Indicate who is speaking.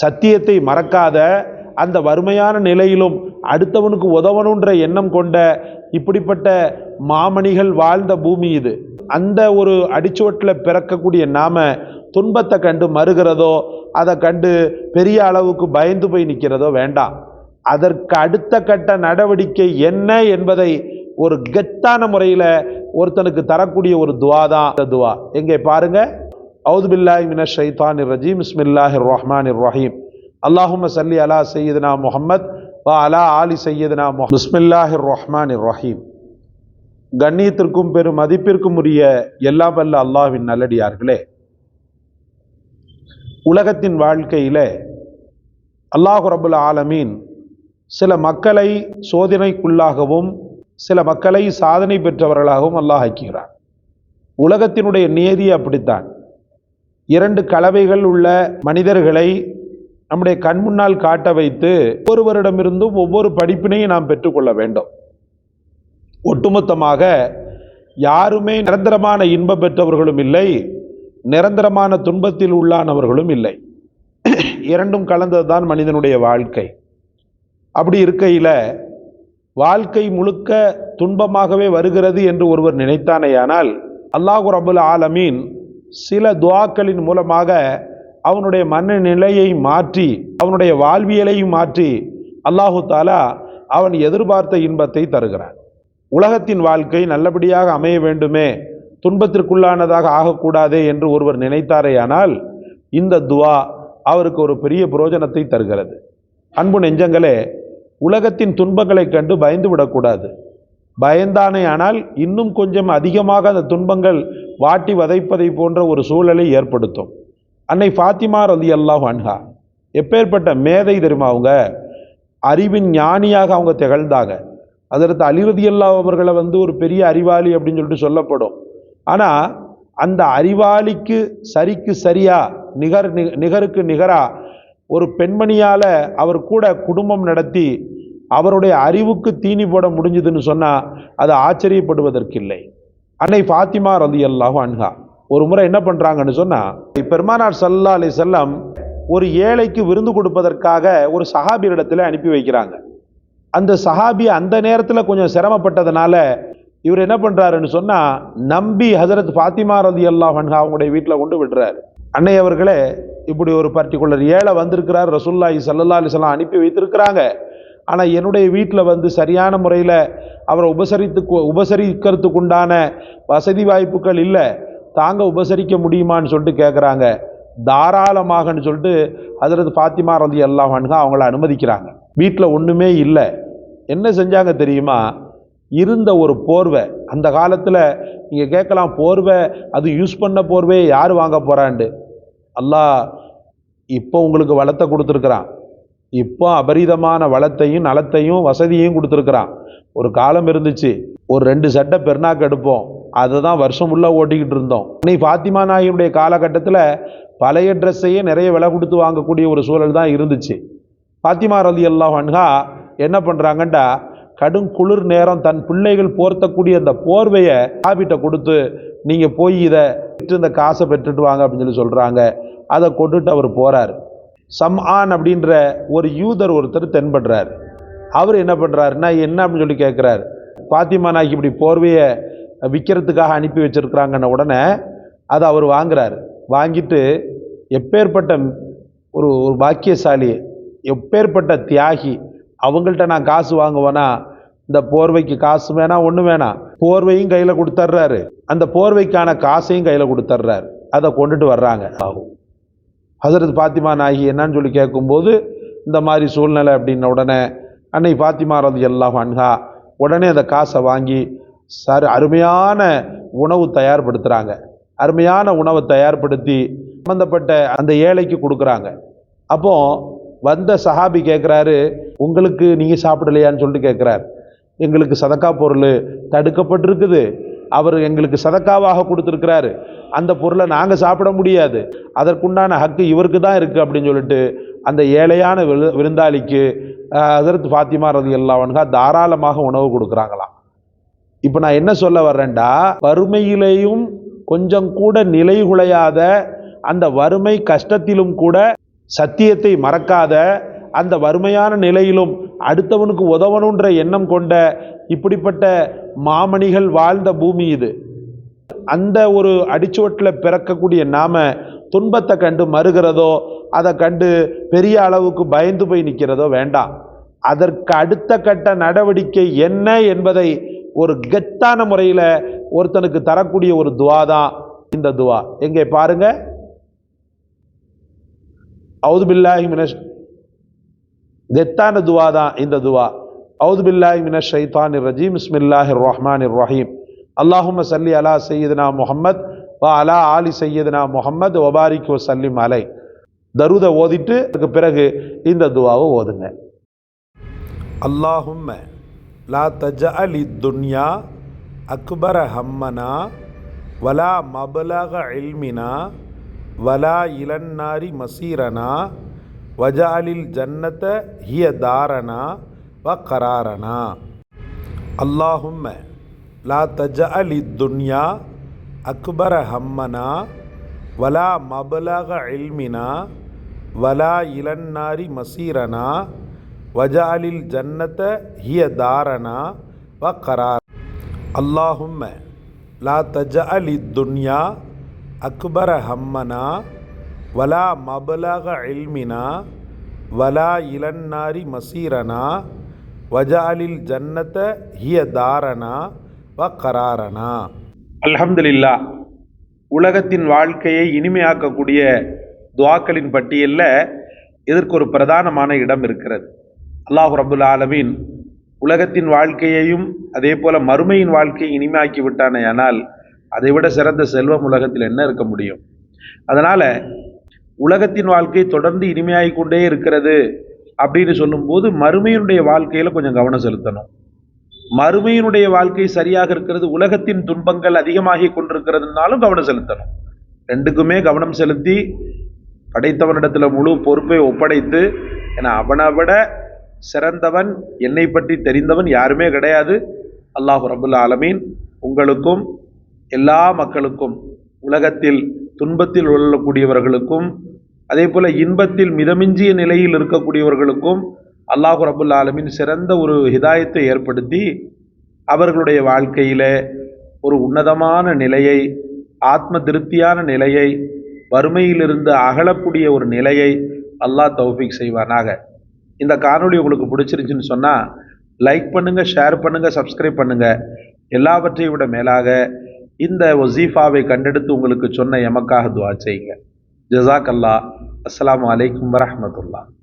Speaker 1: சத்தியத்தை மறக்காத அந்த வறுமையான நிலையிலும் அடுத்தவனுக்கு உதவணுன்ற எண்ணம் கொண்ட இப்படிப்பட்ட மாமணிகள் வாழ்ந்த பூமி இது. அந்த ஒரு அடிச்சுவட்டில் பிறக்கக்கூடிய நாம துன்பத்தை கண்டு மறுகிறதோ அதை கண்டு பெரிய அளவுக்கு பயந்து போய் நிற்கிறதோ வேண்டாம். அதற்கு அடுத்த கட்ட நடவடிக்கை என்ன என்பதை ஒரு கெத்தான முறையில் ஒருத்தனுக்கு தரக்கூடிய ஒரு துவா தான் அந்த துவா. எங்கே பாருங்கள் அவுது பில்லாஹி மின ஷைத்தான் ரஜீம் இஸ்மில்லாஹிர் இர் ரஹீம் அல்லாஹும சல்லி அலா சையதுனா முஹம்மத் வா அலா ஆலி சையதுனா முஹம்மத் பிஸ்மில்லாஹிர் இர் ரஹீம் கண்ணியத்திற்கும் பெரும் மதிப்பிற்கும் உரிய எல்லா வல்ல அல்லாஹ்வின் நல்லடியார்களே. உலகத்தின் வாழ்க்கையில அல்லாஹு ரபுல் ஆலமீன் சில மக்களை சோதனைக்குள்ளாகவும் சில மக்களை சாதனை பெற்றவர்களாகவும் அல்லாஹ் ஆக்கிறார் உலகத்தினுடைய நியதி அப்படித்தான். இரண்டு கலவைகள் உள்ள மனிதர்களை நம்முடைய கண் முன்னால் காட்ட வைத்து ஒவ்வொருவரிடமிருந்தும் ஒவ்வொரு படிப்பினையும் நாம் பெற்றுக்கொள்ள வேண்டும். ஒட்டுமொத்தமாக யாருமே நிரந்தரமான இன்பம் பெற்றவர்களும் இல்லை நிரந்தரமான துன்பத்தில் உள்ளானவர்களும் இல்லை. இரண்டும் கலந்ததுதான் மனிதனுடைய வாழ்க்கை. அப்படி இருக்கையில் வாழ்க்கை முழுக்க துன்பமாகவே வருகிறது என்று ஒருவர் நினைத்தானேயானால் அல்லாஹு ரபுல் ஆலமீன் சில துவாக்களின் மூலமாக அவனுடைய மனநிலையை மாற்றி அவனுடைய வாழ்வியலையும் மாற்றி அல்லாஹு தாலா அவன் எதிர்பார்த்த இன்பத்தை தருகிறான். உலகத்தின் வாழ்க்கை நல்லபடியாக அமைய வேண்டுமே துன்பத்திற்குள்ளானதாக ஆகக்கூடாதே என்று ஒருவர் நினைத்தாரேயானால் இந்த துவா அவருக்கு ஒரு பெரிய புரோஜனத்தை தருகிறது. அன்பு நெஞ்சங்களே உலகத்தின் துன்பங்களைக் கண்டு பயந்து விடக்கூடாது பயந்தானே ஆனால் இன்னும் கொஞ்சம் அதிகமாக அந்த துன்பங்கள் வாட்டி வதைப்பதை போன்ற ஒரு சூழலை ஏற்படுத்தும். அன்னை ஃபாத்திமா ரலி அல்லாஹ் அன்ஹா எப்பேற்பட்ட மேதை தெரியுமா அவங்க? அறிவின் ஞானியாக அவங்க திகழ்ந்தாங்க. அதற்கு அலிரதி அல்லா அவர்களை வந்து ஒரு பெரிய அறிவாளி அப்படின்னு சொல்லிட்டு சொல்லப்படும். ஆனால் அந்த அறிவாளிக்கு சரிக்கு சரியா நிகர் நிகருக்கு நிகரா ஒரு பெண்மணியால் அவர் கூட குடும்பம் நடத்தி அவருடைய அறிவுக்கு தீனி போட முடிஞ்சதுன்னு சொன்னால் அது ஆச்சரியப்படுவதற்கில்லை. அன்னை ஃபாத்திமா ரதி அல்லாஹு அன்ஹா ஒரு முறை என்ன பண்ணுறாங்கன்னு சொன்னால் பெருமானார் சல்லா அலி செல்லம் ஒரு ஏழைக்கு விருந்து கொடுப்பதற்காக ஒரு சஹாபியரிடத்தில் அனுப்பி வைக்கிறாங்க. அந்த சஹாபி அந்த நேரத்தில் கொஞ்சம் சிரமப்பட்டதுனால இவர் என்ன பண்ணுறாருன்னு சொன்னால் நம்பி ஹசரத் ஃபாத்திமா ரதி அல்லா அன்ஹா அவங்களுடைய வீட்டில் கொண்டு விடுறாரு. அன்னை அவர்களே இப்படி ஒரு பர்டிகுலர் ஏழை வந்திருக்கிறார் ரசுல்லாஹி சல்லா அலிஸ்லாம் அனுப்பி வைத்திருக்கிறாங்க. ஆனால் என்னுடைய வீட்டில் வந்து சரியான முறையில் அவரை உபசரித்து உபசரிக்கிறதுக்கு உண்டான வசதி வாய்ப்புகள் இல்லை. தாங்க உபசரிக்க முடியுமான்னு சொல்லிட்டு கேட்குறாங்க தாராளமாகன்னு சொல்லிட்டு அதில் ஃபாத்திமா ரந்தி அல்லாஹ் அவங்கள அனுமதிக்கிறாங்க. வீட்டில் ஒன்றுமே இல்லை. என்ன செஞ்சாங்க தெரியுமா? இருந்த ஒரு போர்வை. அந்த காலத்தில் நீங்கள் கேட்கலாம் போர்வை அது யூஸ் பண்ண போர்வையை யார் வாங்க போகிறான்ண்டு அல்லாஹ் இப்போ உங்களுக்கு வளத்தை கொடுத்துருக்குறான். இப்போ அபரிதமான வளத்தையும் நலத்தையும் வசதியையும் கொடுத்துருக்குறான். ஒரு காலம் இருந்துச்சு. ஒரு ரெண்டு சட்டை பெருநாக்கு எடுப்போம். அதை தான் வருஷம் ஃபுல்லாக ஓட்டிக்கிட்டு இருந்தோம். இன்னைக்கு ஃபாத்திமா நாயினுடைய காலகட்டத்தில் பழைய ட்ரெஸ்ஸையே நிறைய விலை கொடுத்து வாங்கக்கூடிய ஒரு சூழல் தான் இருந்துச்சு. ஃபாத்திமா ரலி அல்லாஹ் அன்ஹா என்ன பண்ணுறாங்கண்டா கடும் குளிர் நேரம் தன் பிள்ளைகள் போர்த்தக்கூடிய அந்த போர்வையை சாபிட்ட கொடுத்து நீங்கள் போய் இதை விற்று இந்த காசை பெற்றுட்டு வாங்க அப்படின்னு சொல்லி சொல்கிறாங்க அதை கொண்டுட்டு அவர் போகிறார் சம்ஆன் அப்படின்ற ஒரு யூதர் ஒருத்தர் தென்படுறார். அவர் என்ன பண்ணுறாருன்னா என்ன அப்படின்னு சொல்லி கேட்குறாரு. பாத்திமா நாய்க்கு இப்படி போர்வையை விற்கிறதுக்காக அனுப்பி வச்சிருக்கிறாங்கன்ன உடனே அதை அவர் வாங்குறாரு. வாங்கிட்டு எப்பேற்பட்ட ஒரு ஒரு பாக்கியசாலி எப்பேற்பட்ட தியாகி அவங்கள்ட்ட நான் காசு வாங்குவேனா? இந்த போர்வைக்கு காசு வேணாம் ஒன்று வேணாம் போர்வையும் கையில் கொடுத்துட்றாரு அந்த போர்வைக்கான காசையும் கையில் கொடுத்துட்றாரு அதை கொண்டுட்டு வர்றாங்க. ஆகும் ஹசரத் பாத்திமா நாயகி என்னன்னு சொல்லி கேட்கும்போது இந்த மாதிரி சூழ்நிலை அப்படின்ன உடனே அன்னை பாத்திமா ரது எல்லாம் அன்ஹா உடனே அந்த காசை வாங்கி சார் அருமையான உணவு தயார்படுத்துகிறாங்க அருமையான உணவை தயார்படுத்தி சம்மந்தப்பட்ட அந்த ஏழைக்கு கொடுக்குறாங்க. அப்போ வந்த சஹாபி கேட்குறாரு உங்களுக்கு நீங்கள் சாப்பிடலையான்னு சொல்லிட்டு கேட்குறாரு. எங்களுக்கு சதக்கா பொருள் தடுக்கப்பட்டிருக்குது. அவர் எங்களுக்கு சதக்காவாக கொடுத்துருக்கிறாரு. அந்த பொருளை நாங்கள் சாப்பிட முடியாது. அதற்குண்டான ஹக்கு இவருக்கு தான் இருக்குது அப்படின்னு சொல்லிட்டு அந்த ஏழையான விரு விருந்தாளிக்கு அதற்கு ஃபாத்திமா ரதி அல்லாவன்கா தாராளமாக உணவு கொடுக்குறாங்களாம். இப்போ நான் என்ன சொல்ல வர்றேன்டா வறுமையிலேயும் கொஞ்சம் கூட நிலை குலையாத அந்த வறுமை கஷ்டத்திலும் கூட சத்தியத்தை மறக்காத அந்த வறுமையான நிலையிலும் அடுத்தவனுக்கு உதவணுன்ற எண்ணம் கொண்ட இப்படிப்பட்ட மாமணிகள் வாழ்ந்த பூமி இது. அந்த ஒரு அடிச்சுவட்டில் பிறக்கக்கூடிய நாம துன்பத்தை கண்டு மறுகிறதோ அதை கண்டு பெரிய அளவுக்கு பயந்து போய் நிற்கிறதோ வேண்டாம். அதற்கு அடுத்த கட்ட நடவடிக்கை என்ன என்பதை ஒரு கெத்தான முறையில் ஒருத்தனுக்கு தரக்கூடிய ஒரு துவா தான் இந்த துவா. எங்கே பாருங்க. அவுது மினஷ். கெத்தான துவா தான் இந்த துவா. அவுது பில்லாஹி மின ஷைத்தான் ரஜீம் இஸ்மில்லாஹி ரஹ்மான் ரஹீம் அல்லாஹும சல்லி அலா சையதுனா முஹம்மத் வா அலா ஆலி சையதுனா முஹம்மத் வபாரிக் சல்லிம் அலை தருத ஓதிட்டு அதுக்கு பிறகு இந்த துவாவை ஓதுங்க. அல்லாஹும்ம லா தஜஅலி துன்யா அக்பர ஹம்மனா வலா மபலக இல்மினா வலா இளன்னாரி மசீரனா வஜாலில் ஜன்னத ஹிய தாரனா வ கராரனா. அல்லாஹும்ம லா தஜஅலி துன்யா அக்பர ஹம்மனா வலா மபலக இல்மினா வலா இளன்னாரி மசீரனா வஜாலில் ஜன்னத ஹிய தாரனா வக்கரார் கரார். அல்லாஹும்ம லா தஜஅலி துன்யா அக்பர ஹம்மனா வலா மபலக இல்மினா வலா இளன்னாரி மசீரனா வஜாலில் ஜன்னத ஹிய தாரணா வ கராரனா அல்ஹம்துலில்லா உலகத்தின் வாழ்க்கையை இனிமையாக்கக்கூடிய துவாக்களின் பட்டியலில் இதற்கு ஒரு பிரதானமான இடம் இருக்கிறது. அல்லாஹு ரபுல் ஆலமீன் உலகத்தின் வாழ்க்கையையும் அதே போல் மறுமையின் வாழ்க்கையை இனிமையாக்கி விட்டானே ஆனால் அதை விட சிறந்த செல்வம் உலகத்தில் என்ன இருக்க முடியும்? அதனால் உலகத்தின் வாழ்க்கை தொடர்ந்து இனிமையாகி கொண்டே இருக்கிறது. அப்படின்னு சொல்லும்போது மறுமையினுடைய வாழ்க்கையில் கொஞ்சம் கவனம் செலுத்தணும். மறுமையினுடைய வாழ்க்கை சரியாக இருக்கிறது உலகத்தின் துன்பங்கள் அதிகமாகி கொண்டிருக்கிறதுனாலும் கவனம் செலுத்தணும். ரெண்டுக்குமே கவனம் செலுத்தி படைத்தவனிடத்தில் முழு பொறுப்பை ஒப்படைத்து ஏன்னா அவனை விட சிறந்தவன் என்னை பற்றி தெரிந்தவன் யாருமே கிடையாது. அல்லாஹு ரபுல்லா ஆலமீன் உங்களுக்கும் எல்லா மக்களுக்கும் உலகத்தில் துன்பத்தில் உள்ளக்கூடியவர்களுக்கும் அதே போல் இன்பத்தில் மிதமிஞ்சிய நிலையில் இருக்கக்கூடியவர்களுக்கும் அல்லாஹு ரபுல் ஆலமின் சிறந்த ஒரு ஹிதாயத்தை ஏற்படுத்தி அவர்களுடைய வாழ்க்கையில் ஒரு உன்னதமான நிலையை ஆத்ம திருப்தியான நிலையை வறுமையிலிருந்து அகலக்கூடிய ஒரு நிலையை அல்லாஹ் தௌஃபிக் செய்வானாக. இந்த காணொலி உங்களுக்கு பிடிச்சிருந்துச்சின்னு சொன்னால் லைக் பண்ணுங்கள் ஷேர் பண்ணுங்கள் சப்ஸ்கிரைப் பண்ணுங்கள் எல்லாவற்றையும் விட மேலாக இந்த ஒசீஃபாவை கண்டெடுத்து உங்களுக்கு சொன்ன எமக்காக துவா செய்யுங்க. جزاک اللہ السلام علیکم ورحمۃ اللہ۔